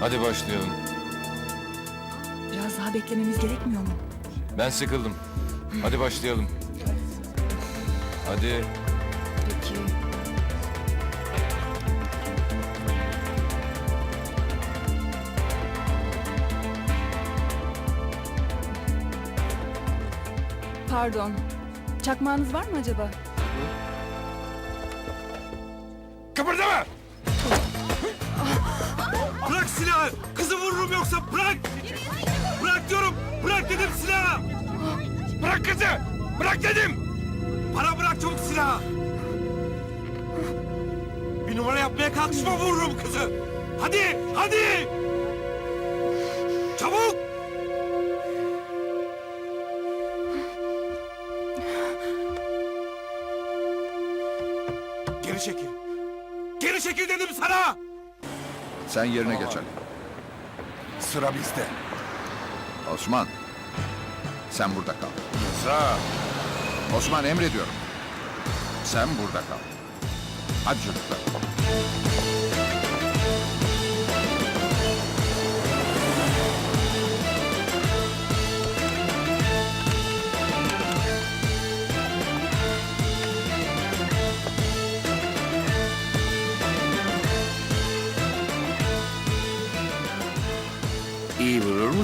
Hadi başlayalım. Biraz daha beklememiz gerekmiyor mu? Ben sıkıldım. Hadi başlayalım. Hadi. Peki. Pardon. Çakmağınız var mı acaba? Kıpırdama! Bırak silahı! Kızı vururum yoksa bırak! Bırak diyorum! Bırak dedim silahı! Bırak kızı! Bırak dedim! Bana bırak çabuk silahı! Bir numara yapmaya kalkışma vururum kızı! Hadi! Hadi! Çabuk! Geri çekil! Geri çekil dedim sana! Sen yerine geç Ali. Sıra bizde. Osman. Sen burada kal. Sağ. Osman emrediyorum. Sen burada kal. Hadi çocuklar.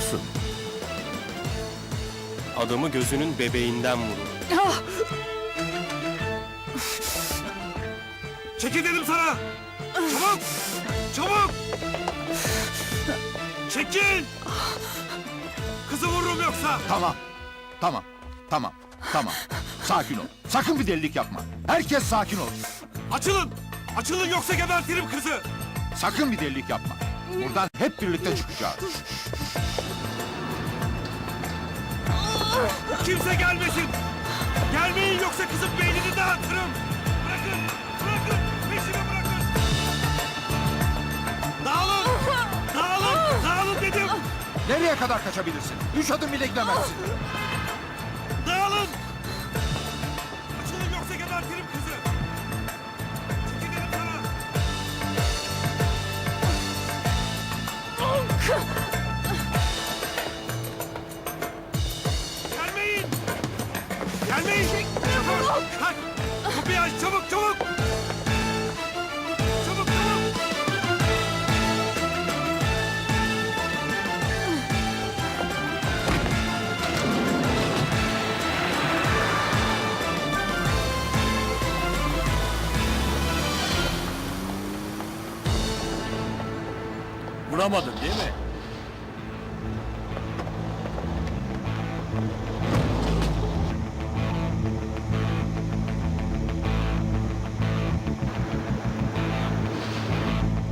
Musun? Adamı gözünün bebeğinden vurur. Çekil dedim sana! Çabuk! Çabuk! Çekil! Kızı vururum yoksa! Tamam. Tamam. Tamam. Tamam. Sakin ol. Sakın bir delilik yapma. Herkes sakin ol. Açılın! Açılın yoksa gebertirim kızı! Sakın bir delilik yapma. Buradan hep birlikte çıkacağız. Kimse gelmesin! Gelmeyin yoksa kızın beynini dağıtırım! Bırakın! Bırakın! Peşimi bırakın! Dağılın! Dağılın! Dağılın dedim! Nereye kadar kaçabilirsin? Üç adım bile gidemezsin. Vuramadın değil mi?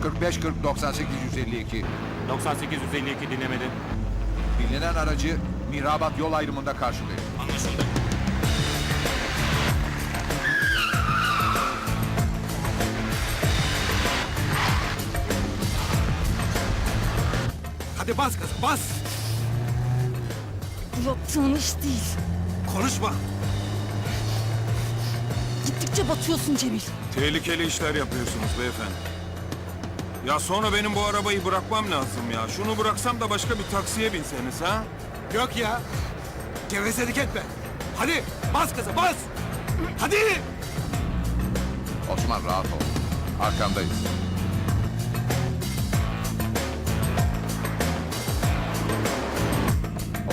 ...45 40 98 152. 9852 dinlemedin. Bilinen aracı Mirabat yol ayrımında karşılayın. Anlaşıldı. Hadi bas kız bas. Bu yaptığın iş değil. Konuşma. Gittikçe batıyorsun Cemil. Tehlikeli işler yapıyorsunuz beyefendi. Ya sonra benim bu arabayı bırakmam lazım ya. Şunu bıraksam da başka bir taksiye binseniz ha? Yok ya. Gevezelik etme. Hadi bas kızı bas. Hadi. Osman rahat ol. Arkandayız.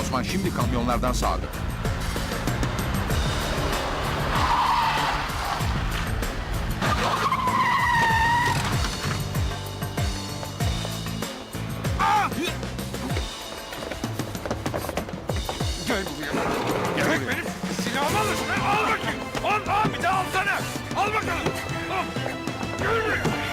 Osman şimdi kamyonlardan sağdı. Gel buraya. Gel benim silahımı al bakayım. Al, al bir daha alsana. Al bakalım. Al. Gel buraya.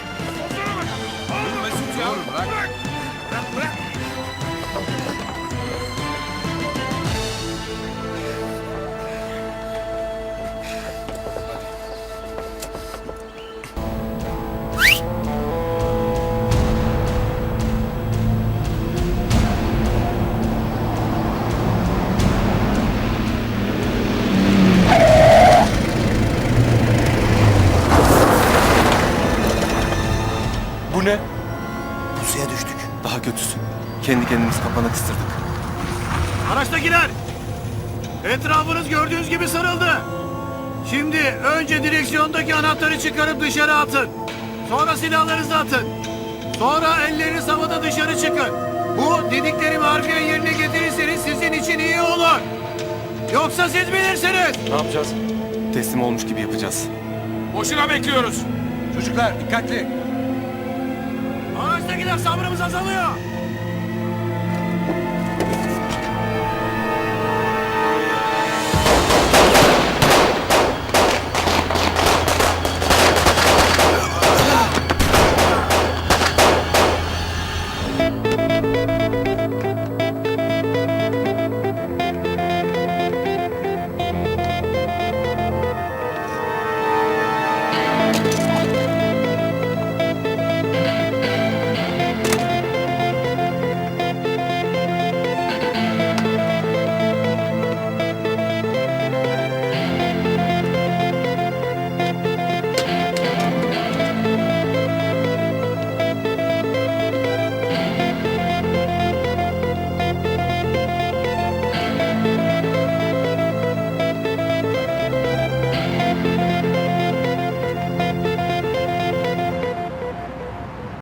Bu ne? Pusuya düştük. Daha kötüsü. Kendi kendimizi kapana kıstırdık. Araçtakiler! Etrafınız gördüğünüz gibi sarıldı. Şimdi önce direksiyondaki anahtarı çıkarıp dışarı atın. Sonra silahlarınızı atın. Sonra elleriniz havada dışarı çıkın. Bu dediklerimi harfiyen yerine getirirseniz sizin için iyi olur. Yoksa siz bilirsiniz. Ne yapacağız? Teslim olmuş gibi yapacağız. Boşuna bekliyoruz. Çocuklar dikkatli. Araçtakiler sabrımız azalıyor.